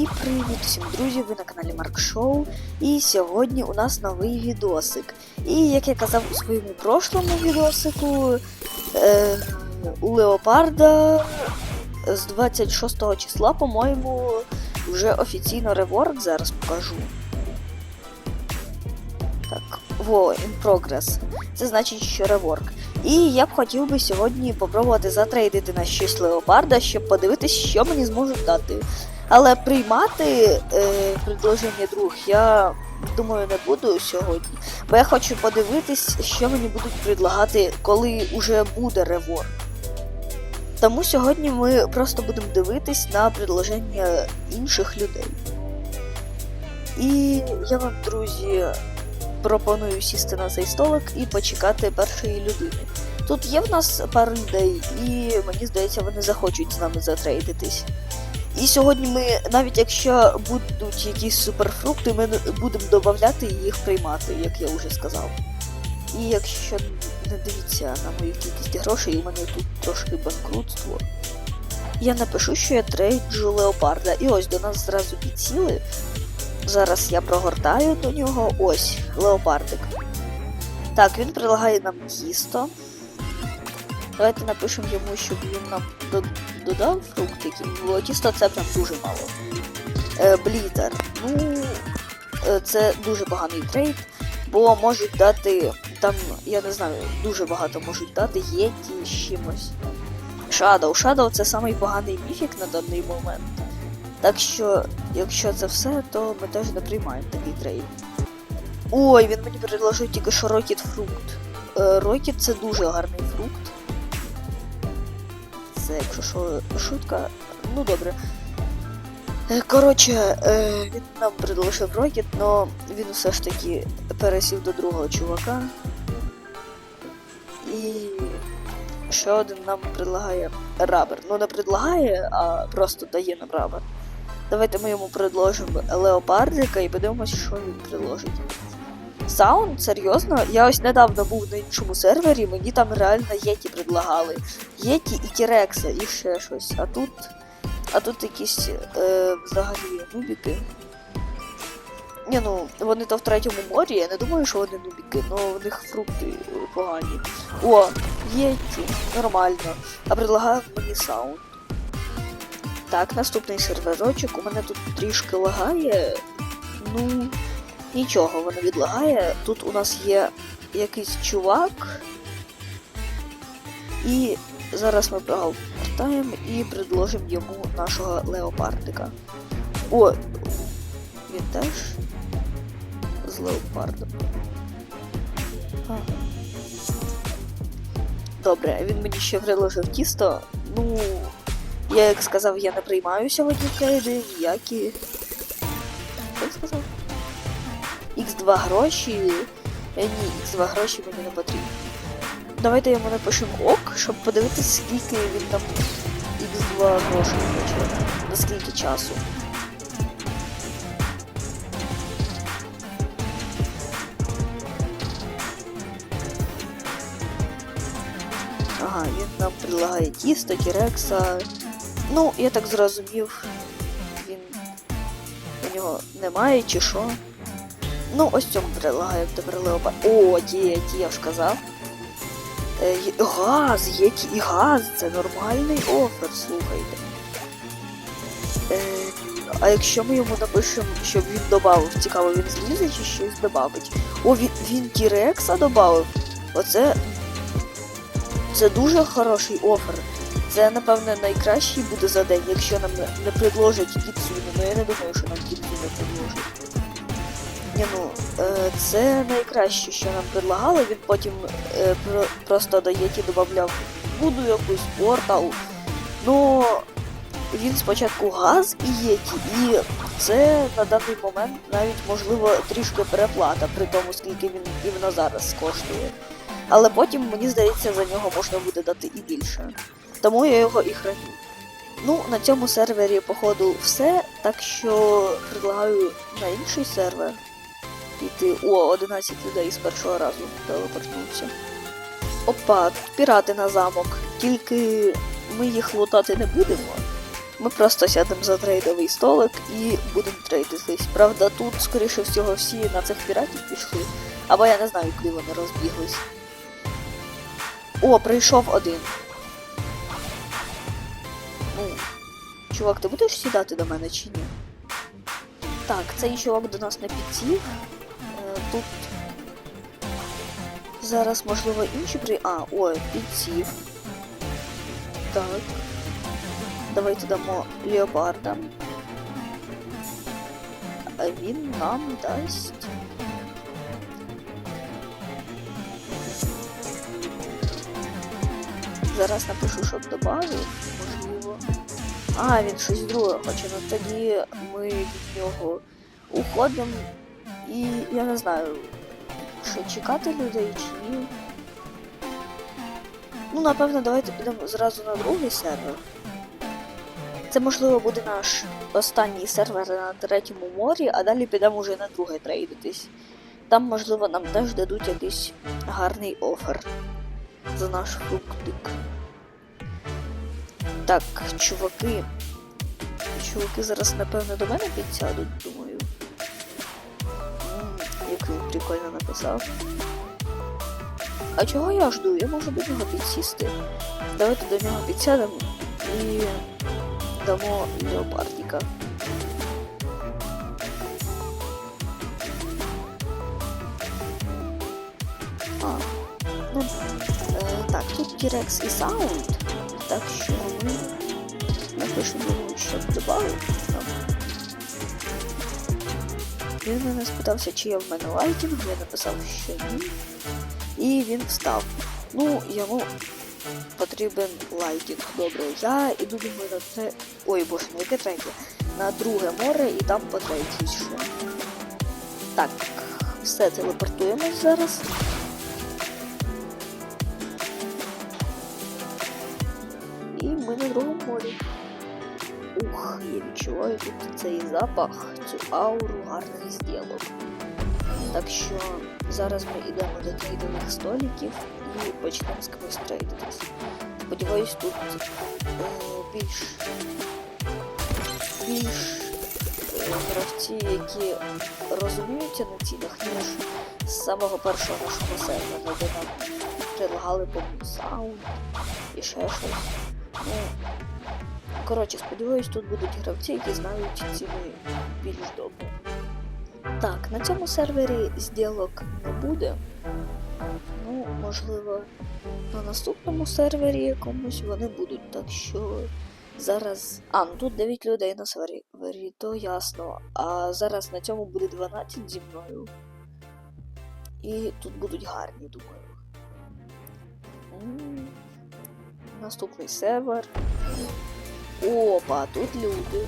І привіт всім друзі, ви на каналі Марк Шоу. І сьогодні у нас новий відосик. І як я казав у своєму прошлому відосику, е, у Леопарда з 26 числа, по-моєму, вже офіційно реворк зараз покажу. Так, во, in progress. Це значить, що реворк. І я б хотів би сьогодні попробувати затрейдити на щось леопарда, щоб подивитись, що мені зможуть дати. Але приймати е, предложення друг я думаю не буду сьогодні. Бо я хочу подивитись, що мені будуть предлагати, коли уже буде реворк. Тому сьогодні ми просто будемо дивитись на предложення інших людей. І я вам, друзі, пропоную сісти на цей столик і почекати першої людини. Тут є в нас пару людей, і мені здається, вони захочуть з нами затрейдитись. І сьогодні ми, навіть якщо будуть якісь суперфрукти, ми будемо додати і їх приймати, як я вже сказав. І якщо не дивіться на мою кількість грошей, у мене тут трошки банкрутство. Я напишу, що я трейджу леопарда. І ось до нас зразу підсіли. Зараз я прогортаю до нього. Ось, леопардик. Так, він прилагає нам тісто. Давайте напишемо йому, щоб він нам додав фруктиків, бо тісто це прям дуже мало. Е, блітер. Ну, е, це дуже поганий трейд, бо можуть дати, там, я не знаю, дуже багато можуть дати єті з чимось. Shadow. Shadow це самий поганий міфік на даний момент. Так що, якщо це все, то ми теж не приймаємо такий трейд. Ой, він мені предложив тільки що Rocket фрукт. Е, Rocket це дуже гарний фрукт. Це, якщо що, шутка. Ну добре. Е, Коротше, е, він нам предложив Rocket, но він все ж таки пересів до другого чувака. І ще один нам предлагає рабер. Ну не предлагає, а просто дає нам рабер. Давайте ми йому предложимо леопардика і подивимось, що він предложить. Саунд, серйозно? Я ось недавно був на іншому сервері, мені там реально Єті предлагали. Єті і Тірекса, і ще щось. А тут. А тут якісь е, взагалі нубіки. Ні, ну, вони то в третьому морі, я не думаю, що вони нубіки, але в них фрукти погані. О, Єті, нормально. А предлагав мені саунд. Так, наступний серверочок. У мене тут трішки лагає. Ну, нічого, воно відлагає. Тут у нас є якийсь чувак. І зараз ми прогортаємо і предложимо йому нашого леопардика. О! Він теж з леопардом. Ага. Добре, він мені ще предложив тісто. Ну, я як сказав, я не приймаю сьогодні трейди, ніякі. Що я сказав? X2 гроші. Е, ні, X2 гроші мені не потрібні. Давайте йому напишемо ок, щоб подивитися, скільки він там X2 грошей хоче. На скільки часу. Ага, він нам предлагає тісто, тірекса. Ну, я так зрозумів, він у нього немає чи що. Ну, ось цьому предлагаю тепер леопард. О, ті, я ж казав. Е, газ, є ті- і газ, це нормальний офер, слухайте. Е, а якщо ми йому напишемо, щоб він додав, цікаво, він злізе чи щось додавить. О, він, він Тірекса додав. Оце. Це дуже хороший офер. Це, напевне, найкращий буде за день, якщо нам не, не предложать кіцуни. Ну я не думаю, що нам кіцуни предложать. Ні, ну, е, це найкраще, що нам предлагали. Він потім е, просто до Єті додавав буду якусь портал. Ну, він спочатку газ і Єті, і це на даний момент навіть можливо трішки переплата при тому, скільки він іменно зараз коштує. Але потім, мені здається, за нього можна буде дати і більше. Тому я його і храню. Ну, на цьому сервері, походу, все, так що предлагаю на інший сервер піти. О, 11 людей з першого разу телепортнувся. Опа, пірати на замок. Тільки ми їх лутати не будемо. Ми просто сядемо за трейдовий столик і будемо трейдитись. Правда, тут, скоріше всього, всі на цих піратів пішли. Або я не знаю, куди вони розбіглись. О, прийшов один. Ну, чувак, ти будеш сідати до мене чи ні? Так, цей чувак до нас не підсів. Е, Тут зараз, можливо, інші при. А, ой, підсів. Так. Давайте дамо леопарда. А він нам дасть. Зараз напишу, щоб додав, можливо. А, він щось друге хоче, ну тоді ми від нього уходимо. І я не знаю, що чекати людей чи ні. Ну, напевно, давайте підемо зразу на другий сервер. Це можливо буде наш останній сервер на третьому морі, а далі підемо вже на друге трейдитись. Там, можливо, нам теж дадуть якийсь гарний офер за наш фруктик. Так, чуваки. Чуваки зараз, напевно, до мене підсядуть, думаю. Він прикольно написав. А чого я жду? Я можу до нього підсісти. Давайте до нього підсядемо і дамо леопардіка. А, ну, е, так, тут T-Rex і Sound, так що ми напишемо щоб додали. Він мене спитався, чи є в мене лайтінг, я написав, що ні. І він встав. Ну, йому потрібен лайтінг. Добре, я іду думаю на це. Ой, боже, на яке третє? На друге море і там по третій ще. Так, все телепортуємось зараз. І ми на другому морі. Ух, я відчуваю тут цей запах, цю ауру гарних зділок. Так що зараз ми йдемо до трейдових столиків і почнемо з кимось трейдитись. Сподіваюсь, тут е, більш більш е, гравці, які розуміються на цінах, ніж з самого першого нашого сервера, де нам предлагали повний саунд і ще щось. Ну, коротше, сподіваюсь, тут будуть гравці, які знають ціни більш добре. Так, на цьому сервері зділок не буде. Ну, можливо, на наступному сервері якомусь вони будуть, так що зараз. А, ну тут 9 людей на сервері, то ясно. А зараз на цьому буде 12 зі мною. І тут будуть гарні, думаю. Наступний сервер. Опа, тут люди.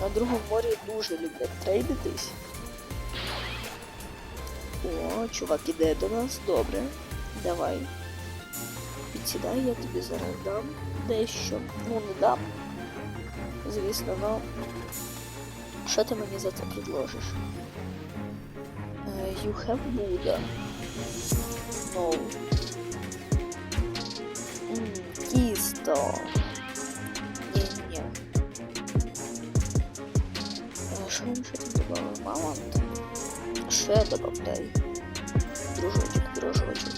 На другому морі дуже люблять трейдитись. О, чувак іде до нас, добре. Давай. Підсідай, я тобі зараз дам дещо. Ну, не дам. Звісно, но. Що ти мені за це предложиш? Е, You have Buddha. No. М, Тісто. Тут добавив? Мамонт? Ще добавляй. Дружочок, дружочок.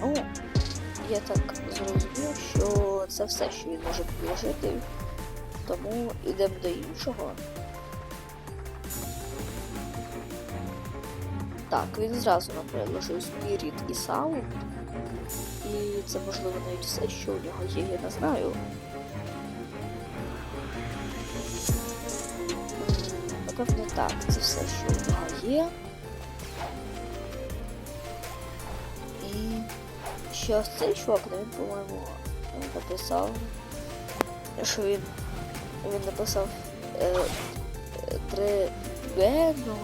Ну, я так зрозумів, що це все, що він може предложити. Тому йдемо до іншого. Так, він зразу нам предложив Spirit і Sound. І це можливо навіть все, що у нього є, я не знаю. Напевно так, це все, що у нього є. І ще ось цей чувак, ну, він, по-моєму, написав, що він, він написав е, е, требено,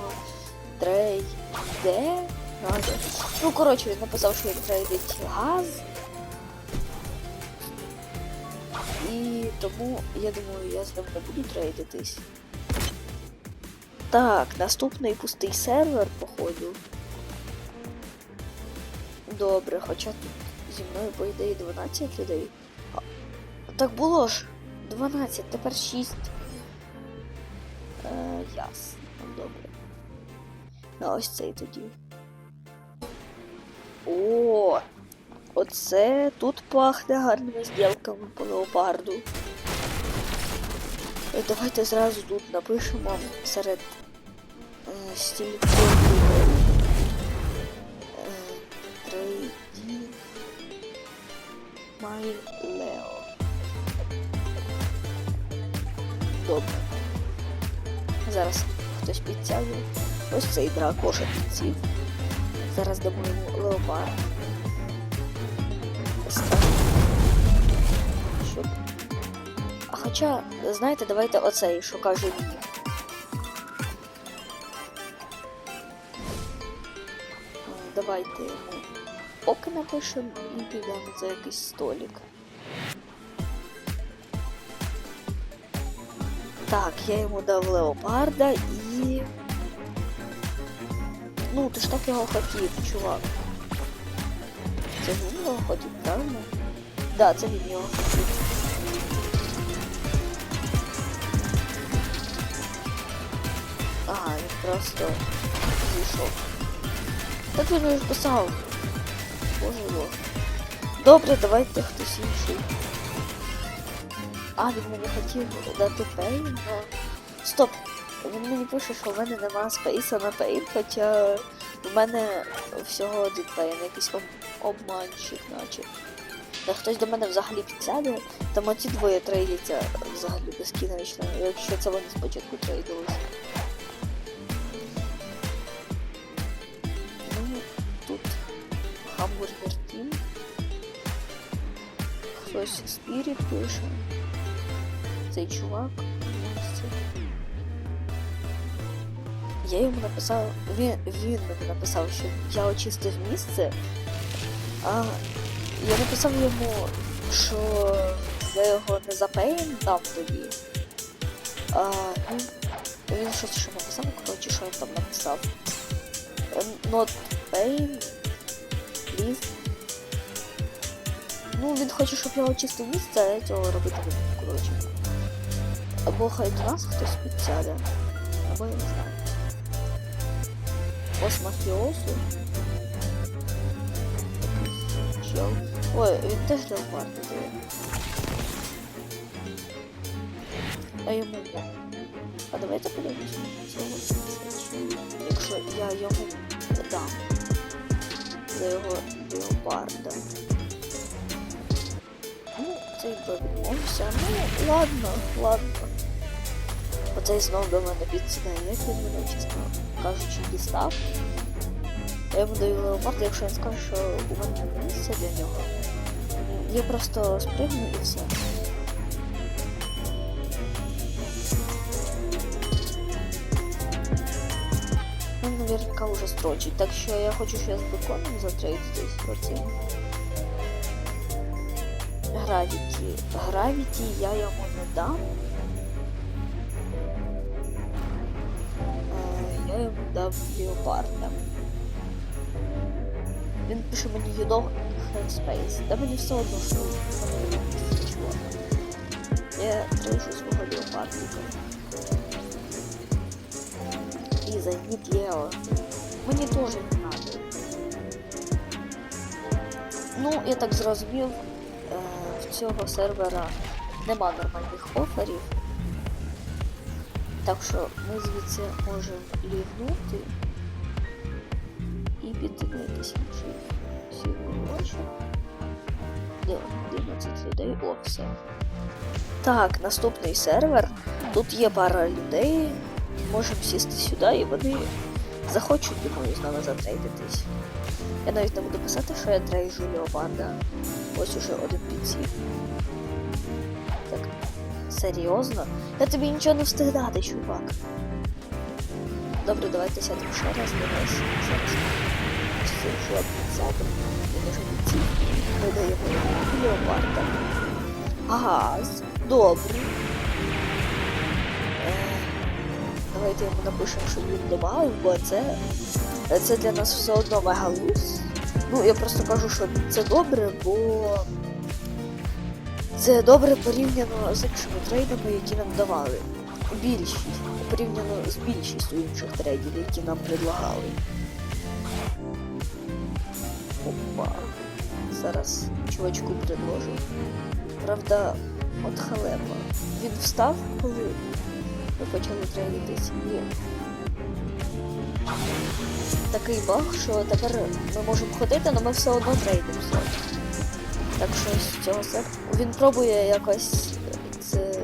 трейде, ради. Ну, коротше, він написав, що він трейдить газ. І тому, я думаю, я з ним не буду трейдитись. Так, наступний пустий сервер, походу. Добре, хоча тут зі мною, по ідеї, 12 людей. А, так було ж. 12, тепер 6. Е, ясно, добре. На ось цей тоді. О! Оце тут пахне гарними зділками по леопарду. Давайте зразу тут напишемо серед Трейді Май Лео. Добре. Зараз хтось підтягує. Ось цей дракоша підсів. Зараз дамо леопард. Щоб. А хоча, знаєте, давайте оцей, що каже він. Давайте йому оки напишемо і підемо за якийсь столик. Так, я йому дав леопарда і. Ну, ти ж так його хотів, чувак. Це він його хотів, правильно? Да, це він його хотів. Ага, він просто зійшов. Так він ж писав. Боже його. Добре, давайте хтось інший. А, він мені хотів дати пейн, но... Стоп! Він мені пише, що в мене нема спейса на пейн, хоча в мене всього один пейн, якийсь об... обманщик, наче. Та хтось до мене взагалі підсяде, там оці двоє трейдяться взагалі безкінечно, якщо це вони спочатку трейдилися. Хтось спіріт пише. Цей чувак. Я йому написав, він, він мені написав, що я очистив місце, а я написав йому, що я його не запеєм дам тоді. А він, він щось ще написав, коротше, що він там написав. Not pain, please. Ну, він хоче, щоб я очистив місце, а цього робити не коротше. Або хай до нас хтось підсяде, або я не знаю. Ось мафіозу. Чел. Ой, він теж леопард. А йому. А давайте подивимось на цього. Якщо я йому дам за його леопарда. Ну, цей подивимося. Ну, ладно, ладно. Оцей знов до мене підсідає, як він мене, чесно кажучи, дістав. Я йому даю леопард, якщо він скаже, що у мене немає місця для нього. Я просто спригну і все. Він наверняка уже строчить, так що я хочу ще з беконом затрейдитись оцим. Гравіті. Гравіті я йому не дам. Е, Я йому дав леопарда. Він пише мені you don't have space. Та мені все одно, що в мене є місце, чувак. Я трейшу свого леопардика. І займіть Лео. Мені теж не надо. Ну, я так зрозумів, е, В цього сервера нема нормальних оферів. Так що ми звідси можемо лівнути і якийсь інший сірний Де 11 людей, о, все. Так, наступний сервер. Тут є пара людей. Можемо сісти сюди і вони захочуть, думаю, з нами затрейдитись. Я навіть не буду писати, що я трейджу Леопарда. Ось уже один підсів. Так, серйозно? Я тобі нічого не встиг дати, чувак. Добре, давайте сядемо ще раз нас. Зараз. Чувак сядемо. Він відсів. Ми Леопарда. Газ. Добре. Е, Давайте йому напишемо, що він добавив, бо це, це для нас все одно мегалус. Ну, я просто кажу, що це добре, бо Це добре порівняно з іншими трейдами, які нам давали. Більшість. Порівняно з більшістю інших трейдів, які нам предлагали. Опа. Зараз чувачку предложу. Правда, от халепа. Він встав, коли ми почали трейдитись. І такий баг, що тепер ми можемо ходити, але ми все одно трейдимося. Так що з цього все. Він пробує якось це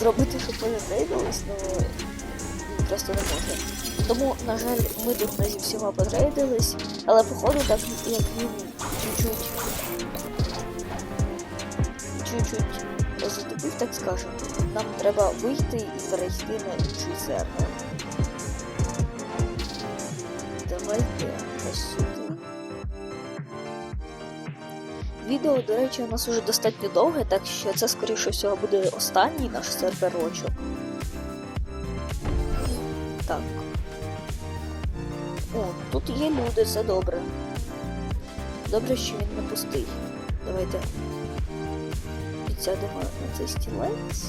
зробити, щоб ми не трейдились, але він просто не може. Тому, на жаль, ми тут разів всіма потрейдились, але походу так як він чуть-чуть чуть-чуть затупив, так скажемо. Нам треба вийти і перейти на інший сервер. Давайте ось сюди. Відео, до речі, у нас уже достатньо довге, так що це, скоріше всього, буде останній наш серверочок. Так. О, тут є люди, це добре. Добре, що він не пустий. Давайте підсядемо на цей стілець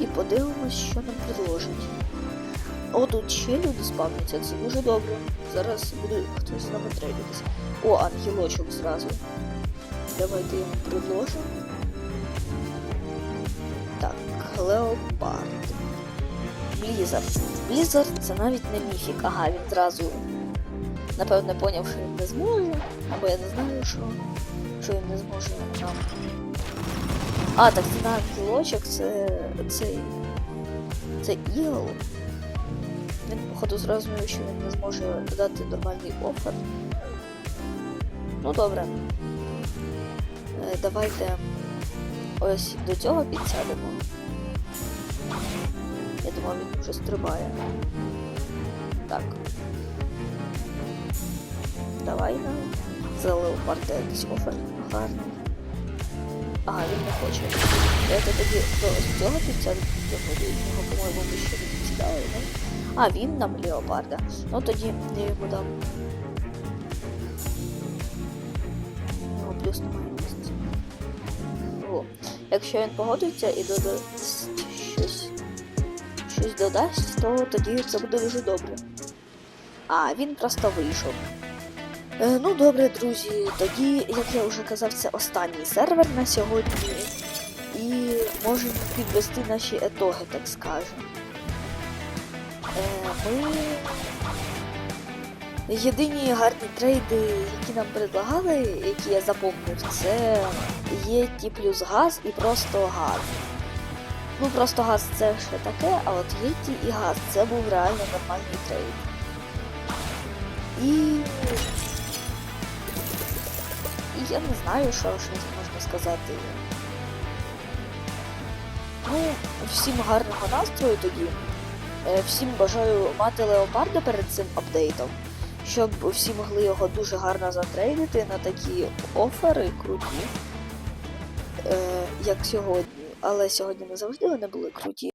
і подивимось, що нам предложить. О, тут ще люди спавняться, це дуже добре. Зараз буде хтось з нами трейдитися. О, ангелочок зразу. Давайте йому предложимо. Так, Леопард. Блізард. Блізард це навіть не міфік. Ага, він зразу напевне поняв, що він не зможе. Або я не знаю, що, що він не зможе нам. А, так це на ангелочок, це цей. Це ігл. Він, походу, зрозумів, що він не зможе дати нормальний офер. Ну добре. Е, давайте ось до цього підсядемо. Я думав, він вже стрибає. Так. Давай на за леопарда якийсь офер гарний. Ага, він не хоче. Давайте тоді до цього підсяду, до нього, по-моєму, ми ще не підсідали, не? А, він нам леопарда. Ну тоді я йому дам. У плюс немає місця. О, якщо він погодиться і додасть щось, щось додасть, то тоді це буде дуже добре. А, він просто вийшов. Е, ну добре, друзі, тоді, як я вже казав, це останній сервер на сьогодні. І можемо підвести наші етоги, так скажемо. Ми єдині гарні трейди, які нам предлагали, які я запомнив, це єті плюс газ і просто газ. Ну просто газ це ще таке, а от єті і газ це був реально нормальний трейд. І... І я не знаю, що ще можна сказати. Ну, всім гарного настрою тоді. Е, Всім бажаю мати леопарда перед цим апдейтом, щоб всі могли його дуже гарно затрейдити на такі офери круті, е, як сьогодні. Але сьогодні не завжди вони були круті.